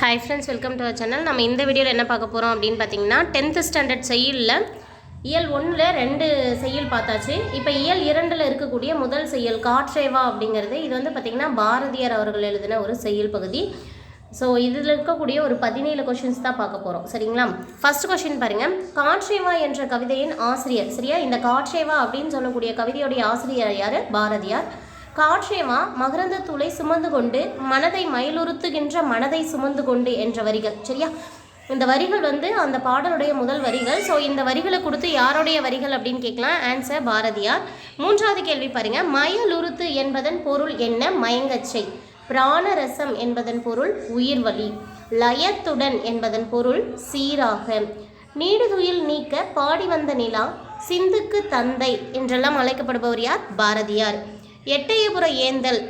Hi friends welcome to our channel நம்ம இந்த வீடியோவில் என்ன பார்க்க போகிறோம் அப்படின்னு பார்த்தீங்கன்னா டென்த்து ஸ்டாண்டர்ட் செய்யலில் இயல் ஒன்றில் ரெண்டு செய்யல் பார்த்தாச்சு. இப்போ இயல் இரண்டில் இருக்கக்கூடிய முதல் செய்யுள் காற்றேவா அப்படிங்கிறது இது வந்து பார்த்திங்கன்னா பாரதியார் அவர்கள் எழுதின ஒரு செயல் பகுதி. ஸோ இதில் இருக்கக்கூடிய ஒரு பதினேழு கொஷின்ஸ் தான் பார்க்க போகிறோம் சரிங்களா? ஃபர்ஸ்ட் கொஷின் பாருங்கள் காற்றேவா என்ற கவிதையின் ஆசிரியர் சரியா? இந்த காற்றேவா அப்படின்னு சொல்லக்கூடிய கவிதையுடைய ஆசிரியர் யார்? பாரதியார். காற்றேவா மகரந்த தூளை சுமந்து கொண்டு மனதை மயிலுறுத்துகின்ற மனதை சுமந்து கொண்டு என்ற வரிகள். சரியா? இந்த வரிகள் வந்து அந்த பாடலுடைய முதல் வரிகள். ஸோ இந்த வரிகளை கொடுத்து யாருடைய வரிகள் அப்படின்னு கேட்கலாம்? ஆன்சர் பாரதியார். மூன்றாவது கேள்வி பாருங்க. மயலுறுத்து என்பதன் பொருள் என்ன? மயங்கச்சை. பிராணரசம் என்பதன் பொருள் உயிர்வலி லயத்துடன் என்பதன் பொருள் சீராக. நீடுதுயில் நீக்க பாடி வந்த நிலா சிந்துக்கு தந்தை என்றெல்லாம் அழைக்கப்படுபவர் யார்? பாரதியார். எட்டயபுர ஏந்தல்.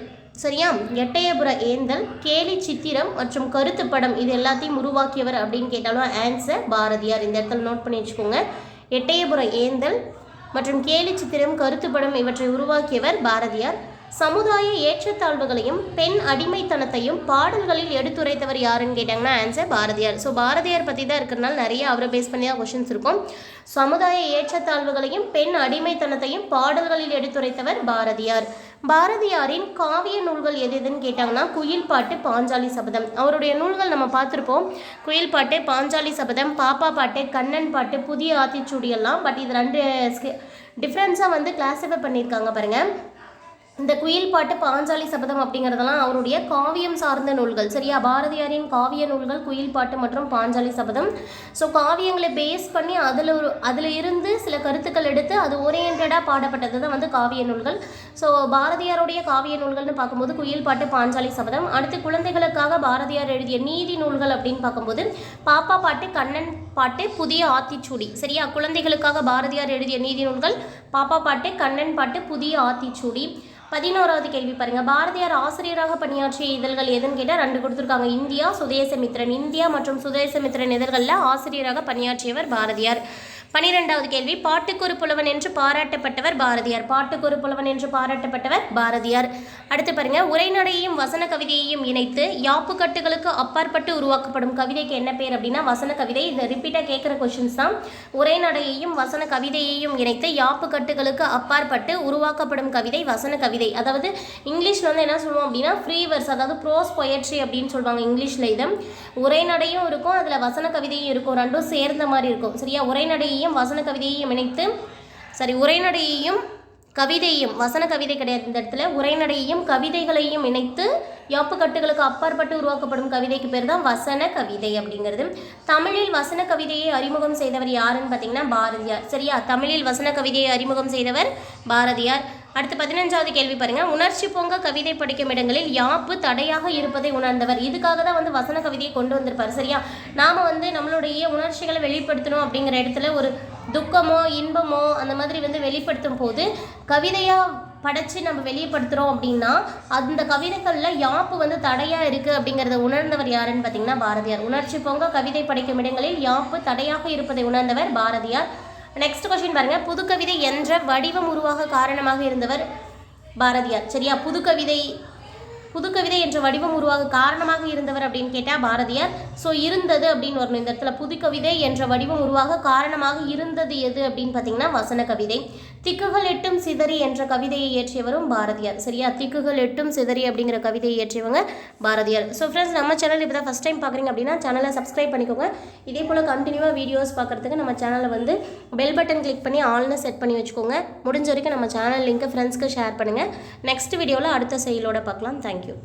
சரியா? எட்டயபுர ஏந்தல் கேலி சித்திரம் மற்றும் கருத்து படம் இது எல்லாத்தையும் உருவாக்கியவர் அப்படின்னு கேட்டாலும் ஆன்சர் பாரதியார். இந்த இடத்துல நோட் பண்ணி வச்சுக்கோங்க. எட்டயபுர ஏந்தல் மற்றும் கேலி சித்திரம் கருத்து படம் இவற்றை உருவாக்கியவர் பாரதியார். சமுதாய ஏற்றத்தாழ்வுகளையும் பெண் அடிமைத்தனத்தையும் பாடல்களில் எடுத்துரைத்தவர் யாருன்னு கேட்டாங்கன்னா ஆன்சர் பாரதியார். ஸோ பாரதியார் பற்றி தான் இருக்கிறனால நிறைய அவரை பேஸ் பண்ணி தான் கொஷின்ஸ் இருக்கும். சமுதாய ஏற்றத்தாழ்வுகளையும் பெண் அடிமைத்தனத்தையும் பாடல்களில் எடுத்துரைத்தவர் பாரதியார். பாரதியாரின் காவிய நூல்கள் எது எதுன்னு கேட்டாங்கன்னா குயில் பாட்டு பாஞ்சாலி சபதம். அவருடைய நூல்கள் நம்ம பார்த்துருப்போம். குயில் பாட்டு பாஞ்சாலி சபதம் பாப்பா பாட்டு கண்ணன் பாட்டு புதிய ஆத்திச்சூடி எல்லாம் பட் இது ரெண்டு டிஃப்ரென்ஸாக வந்து கிளாஸிஃபை பண்ணியிருக்காங்க பாருங்கள் இந்த குயில் பாட்டு பாஞ்சாலி சபதம் அப்படிங்கிறதெல்லாம் அவருடைய காவியம் சார்ந்த நூல்கள். சரியா? பாரதியாரின் காவிய நூல்கள் குயில் பாட்டு மற்றும் பாஞ்சாலி சபதம். ஸோ காவியங்களை பேஸ் பண்ணி அதில் ஒரு அதில் இருந்து சில கருத்துக்கள் எடுத்து அது ஓரியன்டாக பாடப்பட்டது தான் வந்து காவிய நூல்கள். ஸோ பாரதியாருடைய காவிய நூல்கள்னு பார்க்கும்போது குயில் பாட்டு பாஞ்சாலி சபதம். அடுத்து குழந்தைகளுக்காக பாரதியார் எழுதிய நீதி நூல்கள் அப்படின்னு பார்க்கும்போது பாப்பா பாட்டு கண்ணன் பாட்டு புதிய ஆத்திச்சூடி. சரியா? குழந்தைகளுக்காக பாரதியார் எழுதிய நீதி நூல்கள் பாப்பா பாட்டு கண்ணன் பாட்டு புதிய ஆத்திச்சூடி. பதினோராவது கேள்வி பாருங்க. பாரதியார் ஆசிரியராக பணியாற்றிய இதழ்கள் எதுன்னு கேட்டால் ரெண்டு கொடுத்துருக்காங்க. இந்தியா சுதேசமித்ரன் இந்தியா மற்றும் சுதேசமித்ரன் இதழ்களில் ஆசிரியராக பணியாற்றியவர் பாரதியார். பனிரெண்டாவது கேள்வி பாட்டுக்கொரு புலவன் என்று பாராட்டப்பட்டவர் பாரதியார். பாட்டுக்கொரு புலவன் என்று பாராட்டப்பட்டவர் பாரதியார். அடுத்து பாருங்க உரைநடையையும் வசன கவிதையையும் இணைத்து யாப்பு கட்டுகளுக்கு அப்பாற்பட்டு உருவாக்கப்படும் கவிதைக்கு என்ன பேர் அப்படின்னா வசன கவிதை. இந்த ரிப்பீட்டாக கேட்குற கொஷின்ஸ் தான். உரைநடையையும் வசன கவிதையையும் இணைத்து யாப்பு கட்டுகளுக்கு அப்பாற்பட்டு உருவாக்கப்படும் கவிதை வசன கவிதை. அதாவது இங்கிலீஷில் வந்து என்ன சொல்லுவோம் அப்படின்னா ஃப்ரீ வர்ஸ் அதாவது ப்ரோஸ் பொயட்ரி அப்படின்னு சொல்லுவாங்க இங்கிலீஷில் இது. உரைநடையும் இருக்கும் அதில் வசன கவிதையும் இருக்கும் ரெண்டும் சேர்ந்த மாதிரி இருக்கும். சரியா? உரைநடையையும் வசன கவிதையையும் இணைத்து சரி உரைநடையையும் கவிதையும் வசன கவிதை கிடையாது இந்த இடத்துல உரைநடையையும் கவிதைகளையும் இணைத்து யாப்பு கட்டுகளுக்கு அப்பாற்பட்டு உருவாக்கப்படும் கவிதைக்கு பேர் தான் வசன கவிதை அப்படிங்கிறது. தமிழில் வசன கவிதையை அறிமுகம் செய்தவர் யாருன்னு பார்த்தீங்கன்னா பாரதியார். சரியா? தமிழில் வசன கவிதையை அறிமுகம் செய்தவர் பாரதியார். அடுத்து பதினஞ்சாவது கேள்வி பாருங்க. உணர்ச்சி பொங்க கவிதை படிக்கும் இடங்களில் யாப்பு தடையாக இருப்பதை உணர்ந்தவர். இதுக்காக தான் வந்து வசன கவிதையை கொண்டு வந்திருப்பார் சரியா? நாம வந்து நம்மளுடைய உணர்ச்சிகளை வெளிப்படுத்தணும் அப்படிங்கிற இடத்துல ஒரு துக்கமோ இன்பமோ அந்த மாதிரி வந்து வெளிப்படுத்தும் போது கவிதையாக படைச்சு நம்ம வெளியப்படுத்துகிறோம் அப்படின்னா அந்த கவிதைகளில் யாப்பு வந்து தடையாக இருக்குது அப்படிங்கிறத உணர்ந்தவர் யாருன்னு பார்த்தீங்கன்னா பாரதியார். உணர்ச்சி பொங்க கவிதை படைக்கும் இடங்களில் யாப்பு தடையாக இருப்பதை உணர்ந்தவர் பாரதியார். நெக்ஸ்ட் கொஸ்டின் பாருங்க. புதுக்கவிதை என்ற வடிவம் உருவாக காரணமாக இருந்தவர் பாரதியார். சரியா? புதுக்கவிதை புதுக்கவிதை என்ற வடிவம் உருவாக காரணமாக இருந்தவர் அப்படின்னு கேட்டால் பாரதியார். ஸோ இருந்தது அப்படின்னு வரணும். இந்த இடத்துல புதுக்கவிதை என்ற வடிவம் உருவாக காரணமாக இருந்தது எது அப்படின்னு பார்த்தீங்கன்னா வசன கவிதை திக்குகள் எட்டும் சிதறி என்ற கவிதையை இயற்றியவரும் பாரதியார். சரியா? திக்குகள் எட்டும் சிதறி அப்படிங்கிற கவிதையை இயற்றியவங்க பாரதியார். ஸோ ஃப்ரெண்ட்ஸ் நம்ம சேனல் இப்போ தான் ஃபஸ்ட் டைம் பார்க்குறீங்க அப்படின்னா சேனலை சப்ஸ்கிரைப் பண்ணிக்கோங்க. இதே போல் கண்டினியூவாக வீடியோஸ் பார்க்குறதுக்கு நம்ம சேனலை வந்து பெல் பட்டன் கிளிக் பண்ணி ஆல்னு செட் பண்ணி வச்சுக்கோங்க. முடிஞ்ச வரைக்கும் நம்ம சேனல் லிங்க்கை ஃப்ரெண்ட்ஸ்க்கு ஷேர் பண்ணுங்கள் நெக்ஸ்ட் வீடியோவில் அடுத்த செயலோட பார்க்கலாம். தேங்க்யூ